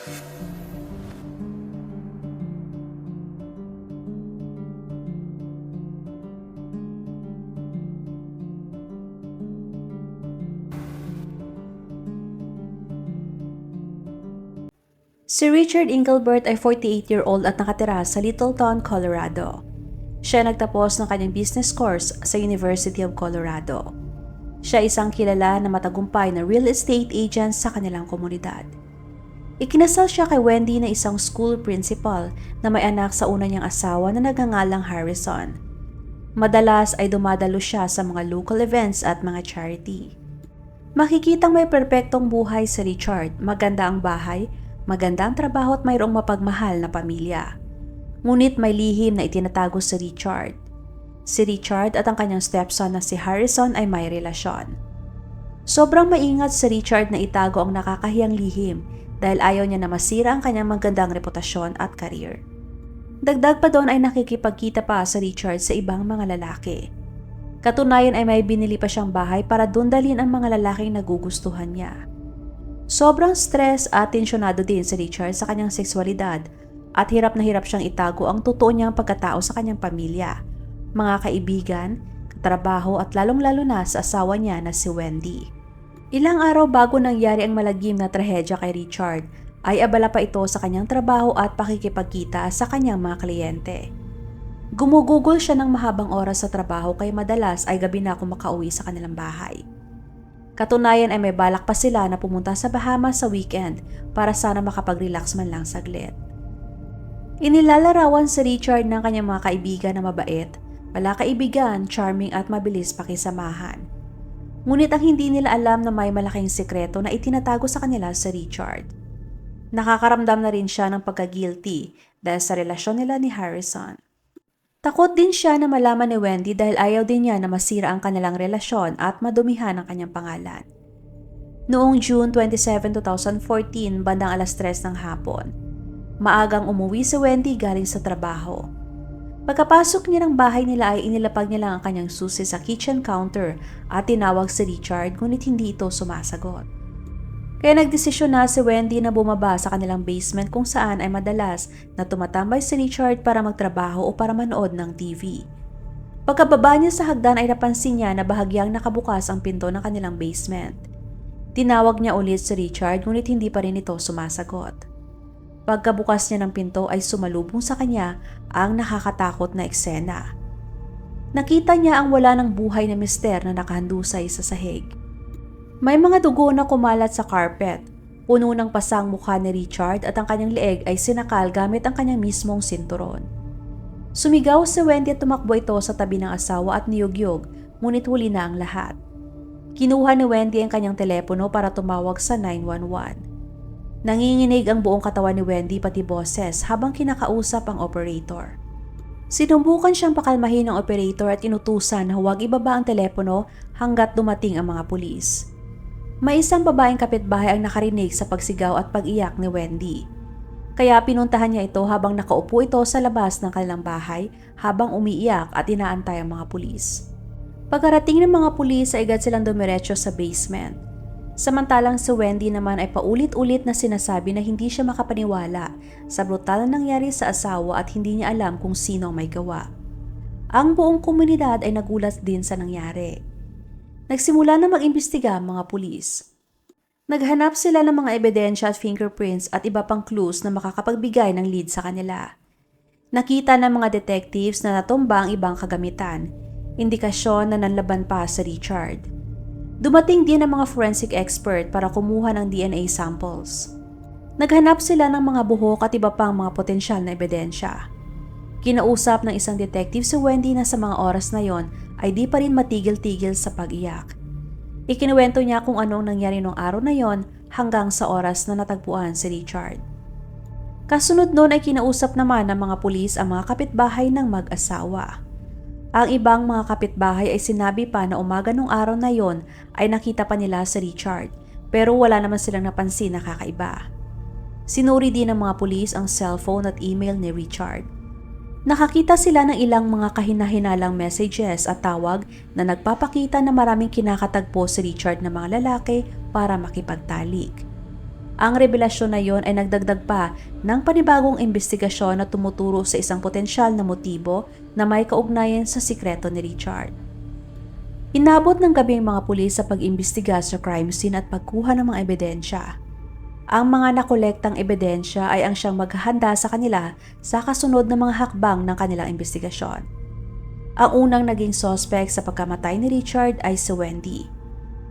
Si Richard Engelbert ay 48-year-old at nakatira sa Littleton, Colorado. Siya nagtapos ng kanyang business course sa University of Colorado. Siya isang kilala na matagumpay na real estate agent sa kanilang komunidad. Ikinasal siya kay Wendy na isang school principal na may anak sa una niyang asawa na nagangalang Harrison. Madalas ay dumadalo siya sa mga local events at mga charity. Makikitang may perpektong buhay si Richard, maganda ang bahay, maganda ang trabaho at mayroong mapagmahal na pamilya. Ngunit may lihim na itinatago si Richard. Si Richard at ang kanyang stepson na si Harrison ay may relasyon. Sobrang maingat si Richard na itago ang nakakahiyang lihim dahil ayaw niya na masira ang kanyang magandang reputasyon at karir. Dagdag pa doon ay nakikipagkita pa si Richard sa ibang mga lalaki. Katunayan ay may binili pa siyang bahay para dundalin ang mga lalaking nagugustuhan niya. Sobrang stress at tensyonado din si Richard sa kanyang sexualidad at hirap na hirap siyang itago ang totoo niyang pagkatao sa kanyang pamilya, mga kaibigan, katrabaho at lalong-lalo na sa asawa niya na si Wendy. Ilang araw bago nangyari ang malagim na trahedya kay Richard, ay abala pa ito sa kanyang trabaho at pakikipagkita sa kanyang mga kliyente. Gumugugol siya ng mahabang oras sa trabaho kaya madalas ay gabi na ako makauwi sa kanilang bahay. Katunayan ay may balak pa sila na pumunta sa Bahamas sa weekend para sana makapag-relax man lang saglit. Inilalarawan si Richard ng kanyang mga kaibigan na mabait, wala kaibigan, charming at mabilis pakisamahan. Ngunit ang hindi nila alam na may malaking sekreto na itinatago sa kanila si Richard. Nakakaramdam na rin siya ng pagka-guilty dahil sa relasyon nila ni Harrison. Takot din siya na malaman ni Wendy dahil ayaw din niya na masira ang kanilang relasyon at madumihan ang kanyang pangalan. Noong June 27, 2014, bandang alas 3 ng hapon, maagang umuwi si Wendy galing sa trabaho. Pagkapasok niya ng bahay nila ay inilapag niya lang ang kanyang susi sa kitchen counter at tinawag si Richard ngunit hindi ito sumasagot. Kaya nagdesisyon na si Wendy na bumaba sa kanilang basement kung saan ay madalas na tumatambay si Richard para magtrabaho o para manood ng TV. Pagkababa niya sa hagdan ay napansin niya na bahagyang nakabukas ang pinto ng kanilang basement. Tinawag niya ulit si Richard ngunit hindi pa rin ito sumasagot. Pagkabukas niya ng pinto ay sumalubong sa kanya ang nakakatakot na eksena. Nakita niya ang wala ng buhay na mister na nakahandusay sa sahig. May mga dugo na kumalat sa carpet. Puno ng pasang mukha ni Richard at ang kanyang leeg ay sinakal gamit ang kanyang mismong sinturon. Sumigaw si Wendy at tumakbo ito sa tabi ng asawa at niyugyog, ngunit huli na ang lahat. Kinuha ni Wendy ang kanyang telepono para tumawag sa 911. Nanginginig ang buong katawan ni Wendy pati boses habang kinakausap ang operator. Sinubukan siyang pakalmahin ng operator at inutusan na huwag ibaba ang telepono hanggat dumating ang mga pulis. May isang babaeng kapitbahay ang nakarinig sa pagsigaw at pag-iyak ni Wendy. Kaya pinuntahan niya ito habang nakaupo ito sa labas ng kanilang bahay habang umiiyak at inaantay ang mga pulis. Pagkarating ng mga pulis ay agad silang dumiretso sa basement. Samantalang si Wendy naman ay paulit-ulit na sinasabi na hindi siya makapaniwala sa brutal na nangyari sa asawa at hindi niya alam kung sino ang may gawa. Ang buong komunidad ay nagulat din sa nangyari. Nagsimula na mag-imbestiga ang mga pulis. Naghanap sila ng mga ebidensya at fingerprints at iba pang clues na makakapagbigay ng lead sa kanila. Nakita ng mga detectives na natumba ang ibang kagamitan, indikasyon na nanlaban pa sa Richard. Dumating din ang mga forensic expert para kumuha ng DNA samples. Naghanap sila ng mga buhok at iba pang mga potensyal na ebidensya. Kinausap ng isang detective si Wendy na sa mga oras na yon ay di pa rin matigil-tigil sa pag-iyak. Ikinuwento niya kung anong nangyari nung araw na yon hanggang sa oras na natagpuan si Richard. Kasunod noon ay kinausap naman ng mga pulis ang mga kapitbahay ng mag-asawa. Ang ibang mga kapitbahay ay sinabi pa na umaga nung araw na yon ay nakita pa nila si Richard pero wala naman silang napansin na kakaiba. Sinuri din ng mga pulis ang cellphone at email ni Richard. Nakakita sila ng ilang mga kahinahinalang messages at tawag na nagpapakita na maraming kinakatagpo si Richard ng mga lalaki para makipagtalik. Ang revelasyon na yon ay nagdagdag pa ng panibagong investigasyon na tumuturo sa isang potensyal na motibo na may kaugnayan sa sikreto ni Richard. Inabot ng gabi ang mga pulis sa pag-imbestiga sa crime scene at pagkuha ng mga ebidensya. Ang mga nakolektang ebidensya ay ang siyang maghahanda sa kanila sa kasunod ng mga hakbang ng kanilang investigasyon. Ang unang naging suspect sa pagkamatay ni Richard ay si Wendy.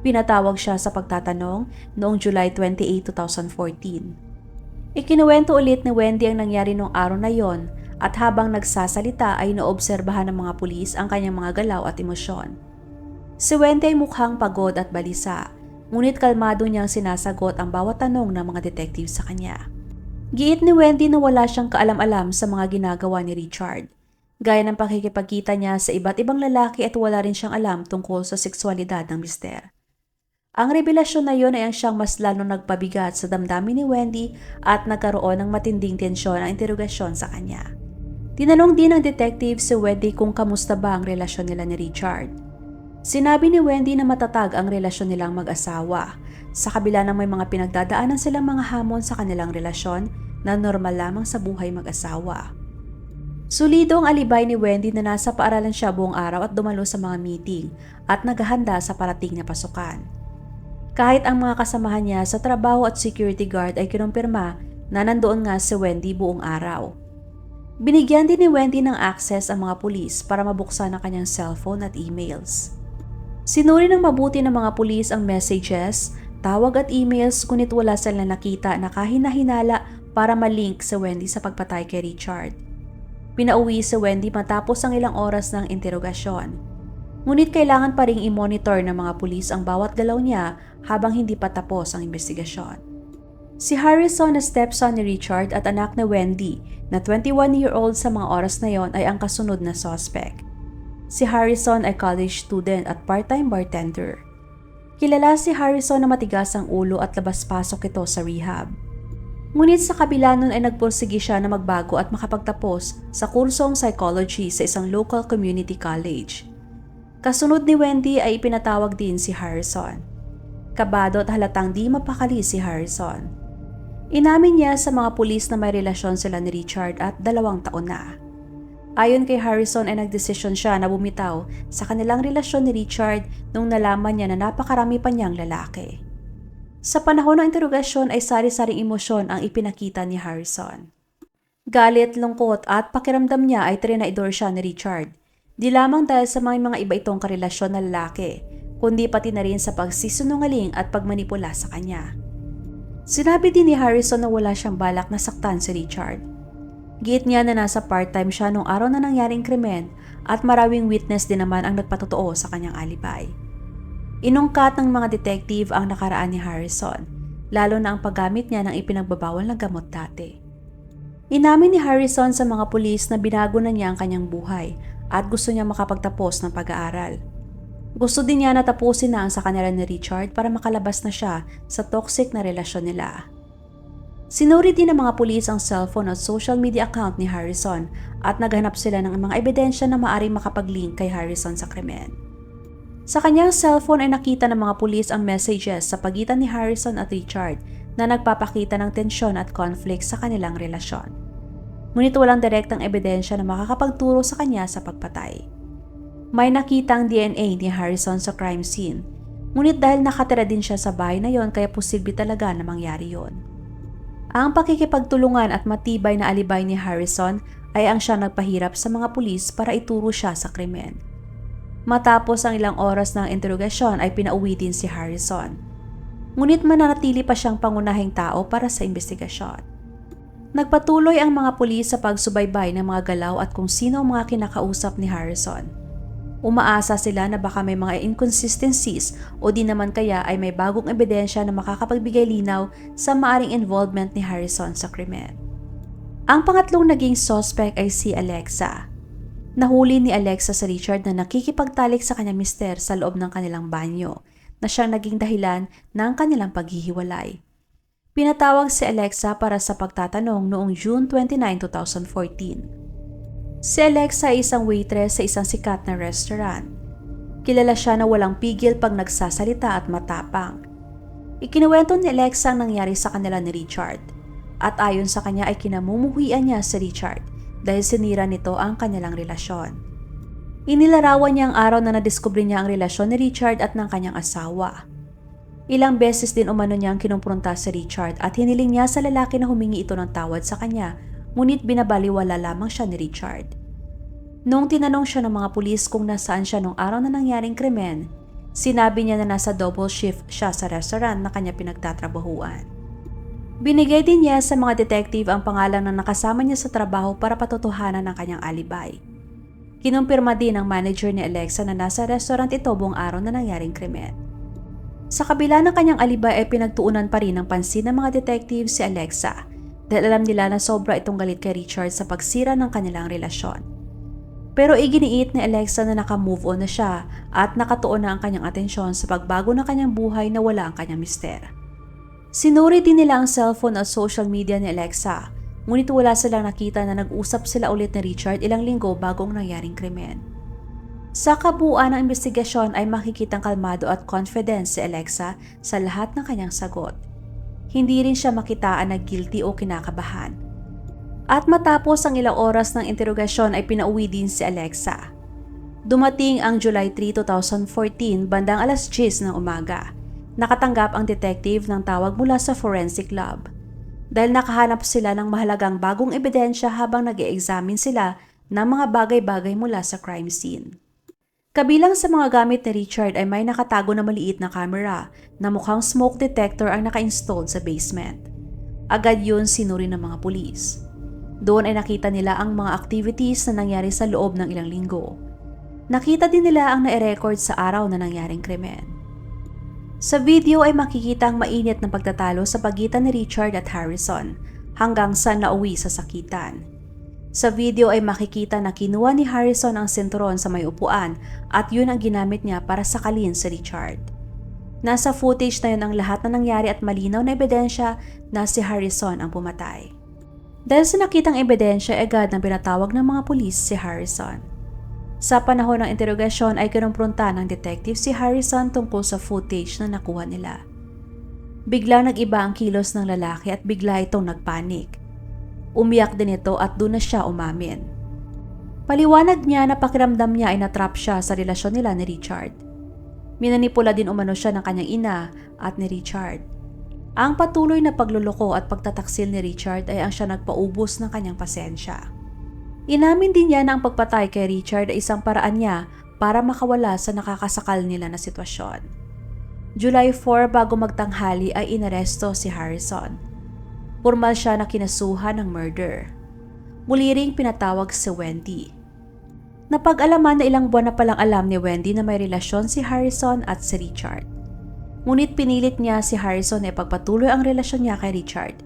Pinatawag siya sa pagtatanong noong July 28, 2014. Ikinuwento ulit ni Wendy ang nangyari noong araw na yon at habang nagsasalita ay naobserbahan ng mga pulis ang kanyang mga galaw at emosyon. Si Wendy ay mukhang pagod at balisa, ngunit kalmado niyang sinasagot ang bawat tanong ng mga detective sa kanya. Giit ni Wendy na wala siyang kaalam-alam sa mga ginagawa ni Richard. Gaya ng pakikipagkita niya sa iba't ibang lalaki at wala rin siyang alam tungkol sa sexualidad ng mister. Ang revelasyon na yun ay ang siyang mas lalo nagpabigat sa damdamin ni Wendy at nagkaroon ng matinding tensyon ang interogasyon sa kanya. Tinanong din ng detective si Wendy kung kamusta ba ang relasyon nila ni Richard. Sinabi ni Wendy na matatag ang relasyon nilang mag-asawa. Sa kabila ng may mga pinagdadaanan silang mga hamon sa kanilang relasyon na normal lamang sa buhay mag-asawa. Sulido ang alibay ni Wendy na nasa paaralan siya buong araw at dumalo sa mga meeting at naghahanda sa parating na pasukan. Kahit ang mga kasamahan niya sa trabaho at security guard ay kinumpirma na nandoon nga si Wendy buong araw. Binigyan din ni Wendy ng access ang mga pulis para mabuksan ang kanyang cellphone at emails. Sinuri ng mabuti ng mga pulis ang messages, tawag at emails ngunit wala silang nakita na kahinahinala para malink si Wendy sa pagpatay kay Richard. Pinauwi si Wendy matapos ang ilang oras ng interogasyon. Ngunit kailangan pa ring i-monitor ng mga pulis ang bawat galaw niya habang hindi pa tapos ang investigasyon. Si Harrison na stepson ni Richard at anak ni Wendy na 21-year-old sa mga oras na yon ay ang kasunod na suspect. Si Harrison ay college student at part-time bartender. Kilala si Harrison na matigas ang ulo at labas-pasok ito sa rehab. Ngunit sa kabila nun ay nagpursigi siya na magbago at makapagtapos sa kursong psychology sa isang local community college. Kasunod ni Wendy ay ipinatawag din si Harrison. Kabado at halatang di mapakali si Harrison. Inamin niya sa mga pulis na may relasyon sila ni Richard at dalawang taon na. Ayon kay Harrison ay nagdesisyon siya na bumitaw sa kanilang relasyon ni Richard nung nalaman niya na napakarami pa niyang lalaki. Sa panahon ng interogasyon ay sari-saring emosyon ang ipinakita ni Harrison. Galit, lungkot at pakiramdam niya ay trinaidor siya ni Richard Di lamang dahil sa mga, mga iba itong karelasyon na lalaki, kundi pati na rin sa pagsisunungaling at pagmanipula sa kanya. Sinabi din ni Harrison na wala siyang balak na saktan si Richard. Giit niya na nasa part-time siya nung araw na nangyaring krimen at maraming witness din naman ang nagpatotoo sa kanyang alibay. Inungkat ng mga detective ang nakaraan ni Harrison, lalo na ang paggamit niya ng ipinagbabawal na gamot dati. Inamin ni Harrison sa mga pulis na binago na niya ang kanyang buhay at gusto niya makapagtapos ng pag-aaral. Gusto din niya na tapusin na ang sa kanila ni Richard para makalabas na siya sa toxic na relasyon nila. Sinuri din ng mga pulis ang cellphone at social media account ni Harrison at naghanap sila ng mga ebidensya na maaring makapag-link kay Harrison sa krimen. Sa kanyang cellphone ay nakita ng mga pulis ang messages sa pagitan ni Harrison at Richard na nagpapakita ng tensyon at conflict sa kanilang relasyon ngunit walang direktang ebidensya na makakapagturo sa kanya sa pagpatay. May nakitang DNA ni Harrison sa crime scene, ngunit dahil nakatira din siya sa bahay na yon kaya posible talaga na mangyari yon. Ang pakikipagtulungan at matibay na alibay ni Harrison ay ang siya nagpahirap sa mga pulis para ituro siya sa krimen. Matapos ang ilang oras ng interogasyon ay pinauwi din si Harrison. Ngunit mananatili pa siyang pangunahing tao para sa investigasyon. Nagpatuloy ang mga pulis sa pagsubaybay ng mga galaw at kung sino ang mga kinakausap ni Harrison. Umaasa sila na baka may mga inconsistencies o di naman kaya ay may bagong ebidensya na makakapagbigay linaw sa maaring involvement ni Harrison sa krimen. Ang pangatlong naging suspect ay si Alexa. Nahuli ni Alexa sa Richard na nakikipagtalik sa kanyang mister sa loob ng kanilang banyo na siyang naging dahilan ng kanilang paghihiwalay. Pinatawag si Alexa para sa pagtatanong noong June 29, 2014. Si Alexa ay isang waitress sa isang sikat na restaurant. Kilala siya na walang pigil pag nagsasalita at matapang. Ikinuwento ni Alexa ang nangyari sa kanila ni Richard at ayon sa kanya ay kinamumuhian niya si Richard dahil sinira nito ang kanilang relasyon. Inilarawan niya ang araw na nadiskubre niya ang relasyon ni Richard at ng kanyang asawa. Ilang beses din umano niyang kinumpronta si Richard at hiniling niya sa lalaki na humingi ito ng tawad sa kanya ngunit binabaliwala lamang siya ni Richard. Noong tinanong siya ng mga pulis kung nasaan siya nung araw na nangyaring krimen, Sinabi niya na nasa double shift siya sa restaurant na kanya pinagtatrabahuan. Binigay din niya sa mga detective ang pangalan ng nakasama niya sa trabaho para patotohanan ang kanyang alibay. Kinumpirma din ng manager ni Alexa na nasa restaurant ito buong araw na nangyaring krimen. Sa kabila ng kanyang alibay ay pinagtuunan pa rin ng pansin ng mga detective si Alexa dahil alam nila na sobra itong galit kay Richard sa pagsira ng kanilang relasyon. Pero iginiit ni Alexa na naka-move on na siya at nakatuon na ang kanyang atensyon sa pagbago ng kanyang buhay na wala ang kanyang mister. Sinuri din nila ang cellphone at social media ni Alexa, ngunit wala silang nakita na nag-usap sila ulit ni Richard ilang linggo bagong nangyaring krimen. Sa kabuuan ng investigasyon ay makikitang kalmado at confident si Alexa sa lahat ng kanyang sagot. Hindi rin siya makitaan na guilty o kinakabahan at matapos ang ilang oras ng interogasyon ay pinauwi din si Alexa. Dumating ang July 3, 2014 bandang alas 10 ng umaga. Nakatanggap ang detective ng tawag mula sa forensic lab. Dahil nakahanap sila ng mahalagang bagong ebidensya habang nag examine sila ng mga bagay-bagay mula sa crime scene. Kabilang sa mga gamit ni Richard ay may nakatago na maliit na camera na mukhang smoke detector ang naka-installed sa basement. Agad yun sinuri ng mga pulis. Doon ay nakita nila ang mga activities na nangyari sa loob ng ilang linggo. Nakita din nila ang na-record sa araw na nangyaring krimen. Sa video ay makikita ang mainit na pagtatalo sa pagitan ni Richard at Harrison hanggang sa nauwi sa sakitan. Sa video ay makikita na kinuha ni Harrison ang sinturon sa may upuan at yun ang ginamit niya para sakalin si Richard. Nasa footage na yun ang lahat na nangyari at malinaw na ebidensya na si Harrison ang pumatay. Dahil sa nakitang ebidensya, agad na pinatawag ng mga pulis si Harrison. Sa panahon ng interogasyon ay kinumpronta ng detective si Harrison tungkol sa footage na nakuha nila. Bigla nag-iba ang kilos ng lalaki at bigla itong nagpanik. Umiyak din ito at doon na siya umamin. Paliwanag niya na pakiramdam niya ay natrap siya sa relasyon nila ni Richard. Minanipula din umano siya ng kanyang ina at ni Richard. Ang patuloy na pagluloko at pagtataksil ni Richard ay ang siya nagpaubos ng kanyang pasensya. Inamin din niya na ang pagpatay kay Richard ay isang paraan niya para makawala sa nakakasakal nila na sitwasyon. July 4 bago magtanghali ay inaresto si Harrison. Formal siya na kinasuhan ng murder. Muli ring pinatawag si Wendy. Napag-alaman na ilang buwan na palang alam ni Wendy na may relasyon si Harrison at si Richard. Ngunit pinilit niya si Harrison na ipagpatuloy ang relasyon niya kay Richard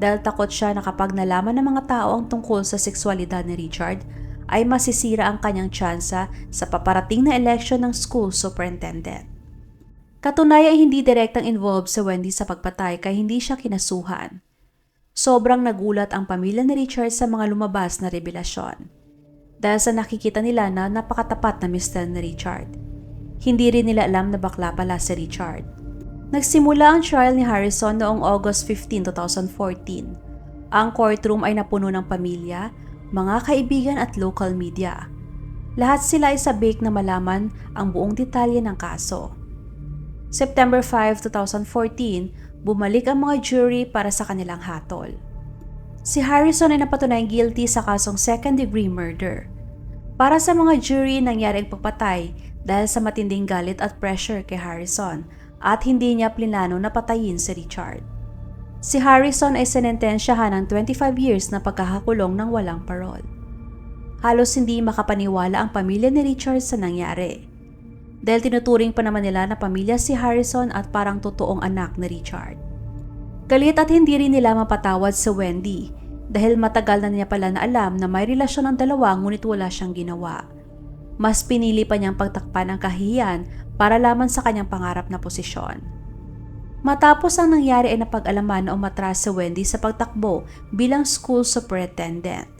dahil takot siya na kapag nalaman ng mga tao ang tungkol sa sexualidad ni Richard ay masisira ang kanyang tsansa sa paparating na election ng school superintendent. Katunayan ay hindi direktang involved sa Wendy sa pagpatay kaya hindi siya kinasuhan. Sobrang nagulat ang pamilya ni Richard sa mga lumabas na revelasyon. Dahil sa nakikita nila na napakatapat na mister ni Richard. Hindi rin nila alam na bakla pala si Richard. Nagsimula ang trial ni Harrison noong August 15, 2014. Ang courtroom ay napuno ng pamilya, mga kaibigan at local media. Lahat sila ay sabik na malaman ang buong detalye ng kaso. September 5, 2014, bumalik ang mga jury para sa kanilang hatol. Si Harrison ay napatunayang guilty sa kasong second-degree murder. Para sa mga jury, nangyari ang pagpatay dahil sa matinding galit at pressure kay Harrison – at hindi niya plinano na patayin si Richard. Si Harrison ay senentensyahan ng 25 years na pagkakakulong ng walang parol. Halos hindi makapaniwala ang pamilya ni Richard sa nangyari. Dahil tinuturing pa naman nila na pamilya si Harrison at parang totoong anak ni Richard. Galit at hindi rin nila mapatawad si Wendy dahil matagal na niya pala na alam na may relasyon ang dalawa ngunit wala siyang ginawa. Mas pinili pa niyang pagtakpan ang kahihiyan para laman sa kanyang pangarap na posisyon. Matapos ang nangyari ay napag-alaman na umatras si Wendy sa pagtakbo bilang school superintendent.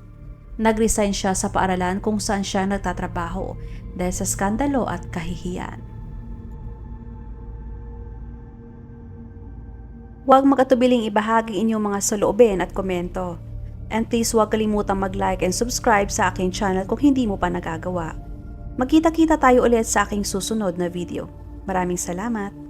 Nag-resign siya sa paaralan kung saan siya nagtatrabaho dahil sa skandalo at kahihiyan. Huwag magatubiling ibahagi inyong mga saloobin at komento. And please huwag kalimutang mag-like and subscribe sa aking channel kung hindi mo pa nagagawa. Magkita-kita tayo ulit sa aking susunod na video. Maraming salamat!